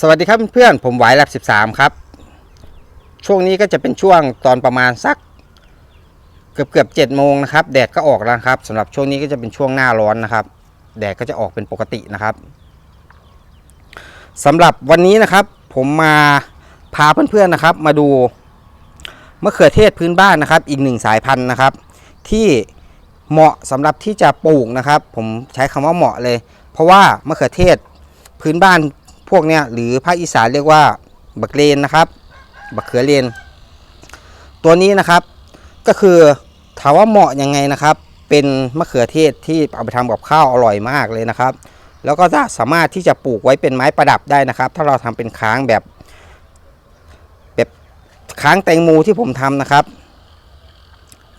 สวัสดีครับเพื่อนผมไหวแลบ13 ครับ ช่วงนี้ก็จะเป็นช่วงตอนประมาณสัก เกือบเกือบเจ็ดโมงนะครับ แดดก็ออกแล้วครับสำหรับช่วงนี้ก็จะเป็นช่วงหน้าร้อนนะครับ แดดก็จะออกเป็นปกตินะครับสำหรับวันนี้นะครับ ผมมาพาเพื่อนๆนะครับ มาดูมะเขือเทศพื้นบ้านนะครับ อีกหนึ่งสายพันธุ์นะครับ ที่เหมาะสำหรับที่จะปลูกนะครับ ผมใช้คำว่าเหมาะเลย เพราะว่ามะเขือเทศพื้นบ้าน พวกเนี้ยหรือภาคอีสานเรียกว่าบักเลนนะครับบักเขือเลน ตัวนี้นะครับก็คือถามว่าเหมาะยังไงนะครับ เป็นมะเขือเทศที่เอาไปทำกับข้าวอร่อยมากเลยนะครับ แล้วก็จะสามารถที่จะปลูกไว้เป็นไม้ประดับได้นะครับ ถ้าเราทำเป็นค้างแบบแบบค้างแตงโมที่ผมทำนะครับ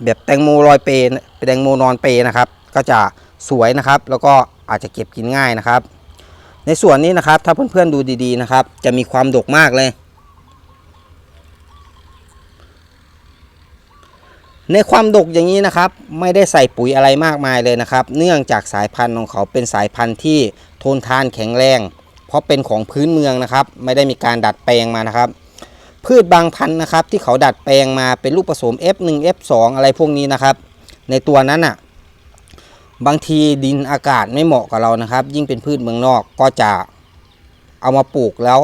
แบบแตงโมลอยเปนแตงโมนอนเปนะครับ ก็จะสวยนะครับ แล้วก็อาจจะเก็บกินง่ายนะครับ ในส่วนนี้นะครับ ถ้าเพื่อนๆดูดีๆนะครับ จะมีความดกมากเลย ในความดกอย่างนี้นะครับ ไม่ได้ใส่ปุ๋ยอะไรมากมายเลยนะครับ เนื่องจากสายพันธุ์ของเขาเป็นสายพันธุ์ที่ทนทานแข็งแรง เพราะเป็นของพื้นเมืองนะครับ ไม่ได้มีการดัดแปลงมานะครับ พืชบางพันธุ์นะครับ ที่เขาดัดแปลงมาเป็นลูกผสม F1 F2 อะไรพวกนี้นะครับ ในตัวนั้นอะ บางทีดินอากาศไม่เหมาะกับเรานะครับ ยิ่งเป็นพืชเมืองนอกก็จะเอามาปลูกแล้ว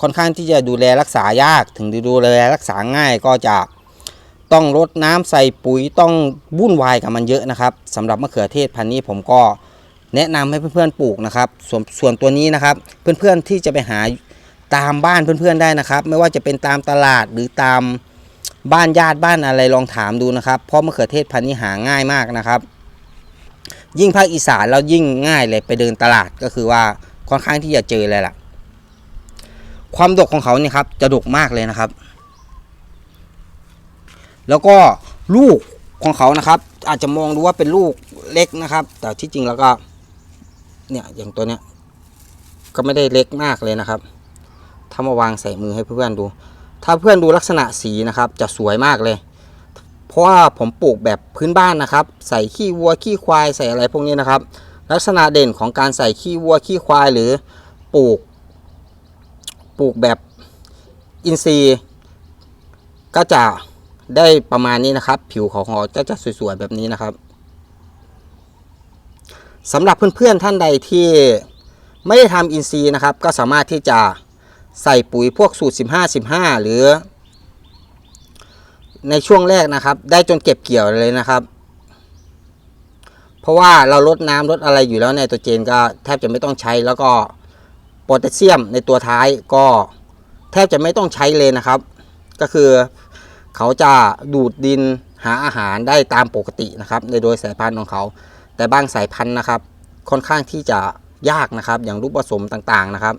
ค่อนข้างที่จะดูแลรักษายากถึงดูแลรักษาง่ายก็จะต้องรดน้ำใส่ปุ๋ยต้องวุ่นวายกับมันเยอะนะครับสำหรับมะเขือเทศพันธุ์นี้ผมก็แนะนำให้เพื่อนๆปลูกนะครับ ส่วนส่วนตัวนี้นะครับ เพื่อนๆที่จะไปหาตามบ้านเพื่อนๆได้นะครับ ไม่ว่าจะเป็นตามตลาดหรือตามบ้านญาติบ้านอะไรลองถามดูนะครับ เพราะมะเขือเทศพันธุ์นี้หาง่ายมากนะครับ ยิ่งภาคอีสานเรายิ่งง่ายเลยไปเดินตลาดก็คือว่าค่อนข้างที่จะเจอเลยล่ะ ความดกของเขาเนี่ยครับ จะดกมากเลยนะครับ แล้วก็ลูกของเขานะครับ อาจจะมองดูว่าเป็นลูกเล็กนะครับ แต่ที่จริงแล้วก็ เนี่ยอย่างตัวเนี้ย ก็ไม่ได้เล็กมากเลยนะครับ ถ้ามาวางใส่มือให้เพื่อนๆดู ถ้าเพื่อนดูลักษณะสีนะครับ จะสวยมากเลย เพราะว่าผมปลูกแบบพื้นบ้านนะครับ ใส่ขี้วัวขี้ควายใส่อะไรพวกนี้นะครับ ลักษณะเด่นของการใส่ขี้วัวขี้ควายหรือปลูก ปลูกแบบอินทรีย์ ก็จะได้ประมาณนี้นะครับ ผิวของเขาจะจะสวยๆแบบนี้นะครับสำหรับเพื่อนๆท่านใดที่ไม่ได้ทำอินทรีย์นะครับ ก็สามารถที่จะใส่ปุ๋ยพวกสูตร 15 15 หรือ ในช่วงแรกนะครับ ได้จนเก็บเกี่ยวเลยนะครับ เพราะว่าเราลดน้ำลดอะไรอยู่แล้วในตัวเจนก็แทบจะไม่ต้องใช้แล้วก็โพแทสเซียมในตัวท้ายก็แทบจะไม่ต้องใช้เลยนะครับ ก็คือเขาจะดูดดินหาอาหารได้ตามปกตินะครับ ในโดยสายพันธุ์ของเขา แต่บางสายพันธุ์นะครับ ค่อนข้างที่จะยากนะครับ อย่างลูกผสมต่างๆนะครับ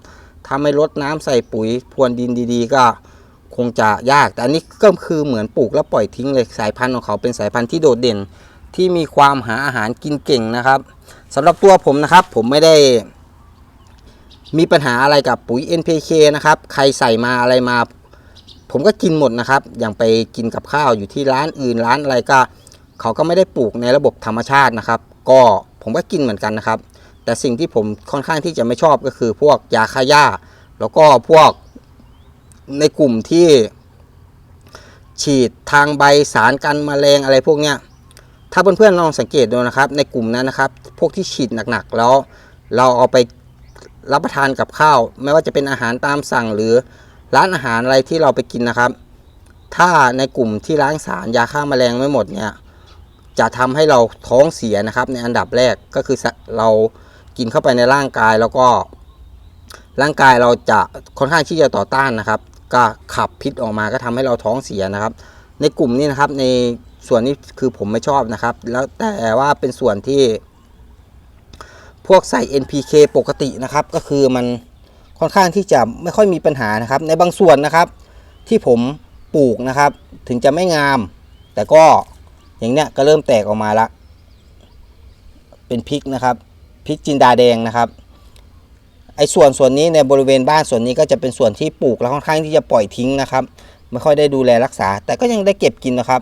ถ้าไม่ลดน้ำใส่ปุ๋ยพรวนดินดี ๆ ก็ คงจะยาก แต่อันนี้ก็คือเหมือนปลูกแล้วปล่อยทิ้งเลยสายพันธุ์ของเขาเป็นสายพันธุ์ที่โดดเด่น ที่มีความหาอาหารกินเก่งนะครับสำหรับตัวผมนะครับ ผมไม่ได้มีปัญหาอะไรกับปุ๋ย NPK นะครับ ใครใส่มาอะไรมา ผมก็กินหมดนะครับ อย่างไปกินกับข้าวอยู่ที่ร้านอื่นร้านอะไรก็ เขาก็ไม่ได้ปลูกในระบบธรรมชาตินะครับ ก็ผมก็กินเหมือนกันนะครับ แต่สิ่งที่ผมค่อนข้างที่จะไม่ชอบก็คือพวกยาฆ่าหญ้า แล้วก็พวก ในกลุ่มที่ฉีดทางใบสารกันแมลงอะไรพวกเนี้ยถ้าเพื่อนๆลองสังเกตดูนะครับ ในกลุ่มนั้นนะครับ พวกที่ฉีดหนักๆแล้ว เราเอาไปรับประทานกับข้าว ไม่ว่าจะเป็นอาหารตามสั่งหรือร้านอาหารอะไรที่เราไปกินนะครับ ถ้าในกลุ่มที่ล้างสารยาฆ่าแมลงไม่หมดเนี่ยจะทำให้เราท้องเสียนะครับ ในอันดับแรกก็คือเรากินเข้าไปในร่างกายแล้วก็ร่างกายเราจะค่อนข้างที่จะต่อต้านนะครับ ก็ขับพิษออกมาก็ทำให้เราท้องเสียนะครับ ในกลุ่มนี้นะครับในส่วนนี้คือผมไม่ชอบนะครับ แล้วแต่ว่าเป็นส่วนที่พวกใส่ NPK ปกตินะครับ ก็คือมันค่อนข้างที่จะไม่ค่อยมีปัญหานะครับ ในบางส่วนนะครับ ที่ผมปลูกนะครับ ถึงจะไม่งาม แต่ก็อย่างเนี้ยก็เริ่มแตกออกมาละเป็นพริกนะครับพริกจินดาแดงนะครับ ไอ้ส่วนส่วนนี้ในบริเวณบ้านส่วนนี้ก็จะเป็นส่วนที่ปลูกแล้วค่อนข้างที่จะปล่อยทิ้งนะครับไม่ค่อยได้ดูแลรักษา แต่ก็ยังได้เก็บกินนะครับ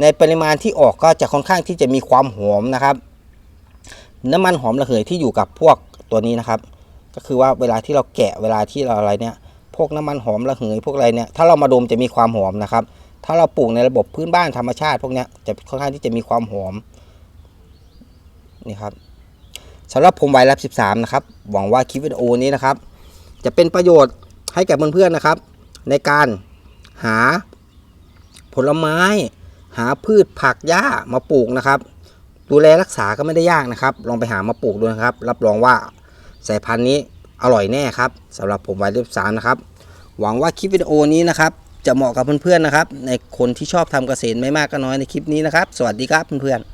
ในปริมาณที่ออกก็จะค่อนข้างที่จะมีความหอมนะครับ น้ำมันหอมระเหยที่อยู่กับพวกตัวนี้นะครับ ก็คือว่าเวลาที่เราแกะเวลาที่เราอะไรเนี่ยพวกน้ำมันหอมระเหยพวกอะไรเนี่ยถ้าเรามาดมจะมีความหอมนะครับ ถ้าเราปลูกในระบบพื้นบ้านธรรมชาติ พวกเนี้ยจะค่อนข้างที่จะมีความหอมนี่ครับ สำหรับผมไวรัส13 นะครับ หวังว่าคลิปวิดีโอนี้นะครับ จะเป็นประโยชน์ให้แกับเพื่อนๆนะครับ ในการหาผลไม้ หาพืชผักหญ้ามาปลูกนะครับ ดูแลรักษาก็ไม่ได้ยากนะครับ ลองไปหามาปลูกดูนะครับ รับรองว่าสายพันธุ์นี้อร่อยแน่ครับสำหรับผมไวรัส13 นะครับ หวังว่าคลิปวิดีโอนี้นะครับจะเหมาะกับเพื่อนๆนะครับ ในคนที่ชอบทำเกษตรไม่มากก็น้อยในคลิปนี้นะครับ สวัสดีครับเพื่อนๆ